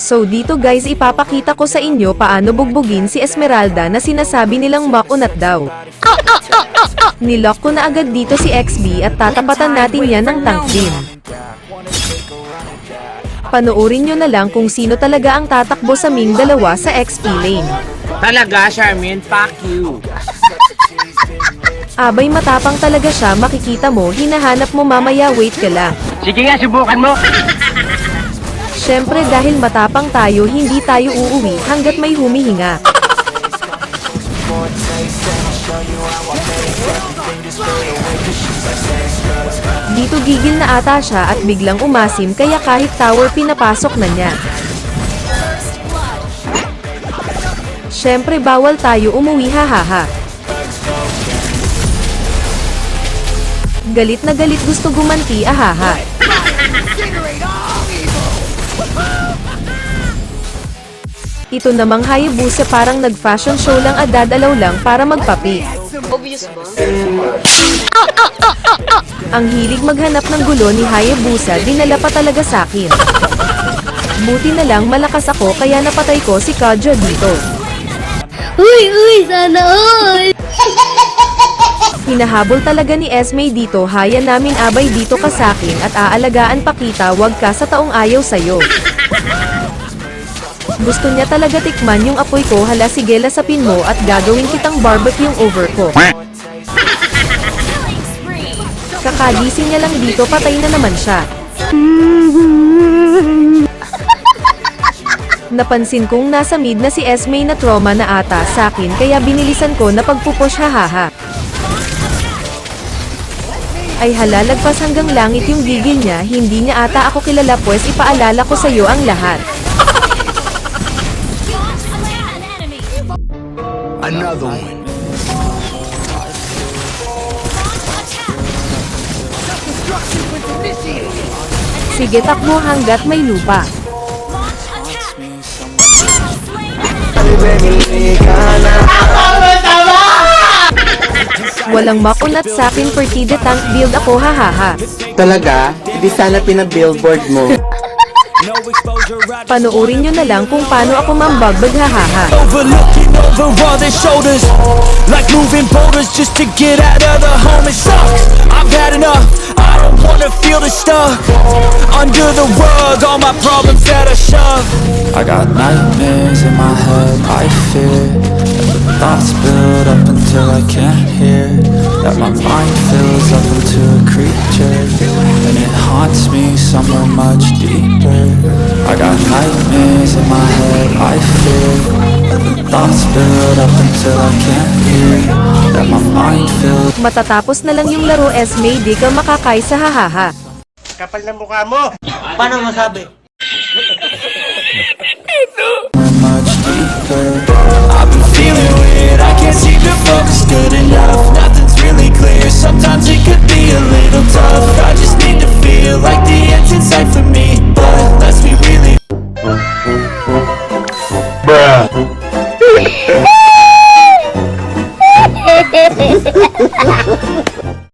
So dito guys ipapakita ko sa inyo paano bugbugin si Esmeralda na sinasabi nilang makunat daw. Nilock ko na agad dito si XB at tatapatan natin yan ng tank beam. Panoorin nyo na lang kung sino talaga ang tatakbo sa Ming dalawa sa XP lane. Talaga, Charmin, fuck you. Abay matapang talaga siya makikita mo hinahanap mo mamaya wait ka lang. Sige nga, subukan mo. Syempre dahil matapang tayo hindi tayo uuwi hanggat may humihinga. Dito gigil na ata siya at biglang umasim kaya kahit tower pinapasok na niya. Syempre bawal tayo umuwi hahaha. Galit na galit gusto gumanti ahaha. Ito namang Hayabusa parang nag-fashion show lang at dadalaw lang para magpapi. Obvious ba? Ang hilig maghanap ng gulo ni Hayabusa dinala pa talaga sa akin. Buti na lang malakas ako kaya napatay ko si Kadjo dito. Uy, uy, sana all! Hinahabol talaga ni Esme dito haya namin abay dito ka sa akin at aalagaan pa kita wag ka sa taong ayaw sayo. Gusto niya talaga tikman yung apoy ko hala sige lasapin mo at gagawin kitang barbecue over ko. Kakagising niya lang dito patay na naman siya. Napansin kong nasa mid na si Esme na trauma na ata sa akin kaya binilisan ko na pagpupush hahaha. Ay hala hanggang langit yung gigil niya, hindi niya ata ako kilala pues ipaalala ko sa'yo ang lahat. Another one. Sige takbo hanggat may lupa. Walang makunat sa akin partida tank build ako hahaha. Talaga? Hindi sana pinabillboard mo. Panoorin nyo na lang kung paano ako mambagbag hahaha. Overlooking over all their shoulders. Like moving boulders just to get out of the home. It sucks, I've had enough. I don't wanna feel the stuck. Under the rug, all my problems that I shove. I got nightmares in my head, I fear That the thoughts build up until I can't hear. That my mind fills up into a creature And it haunts me somewhere much deeper I got nightmares in my head, I fear the thoughts build up until I can't hear That my mind fills Matatapos na lang yung laro Esme di ka makakay sa hahaha. Kapal na mukha mo. Paano masabi? been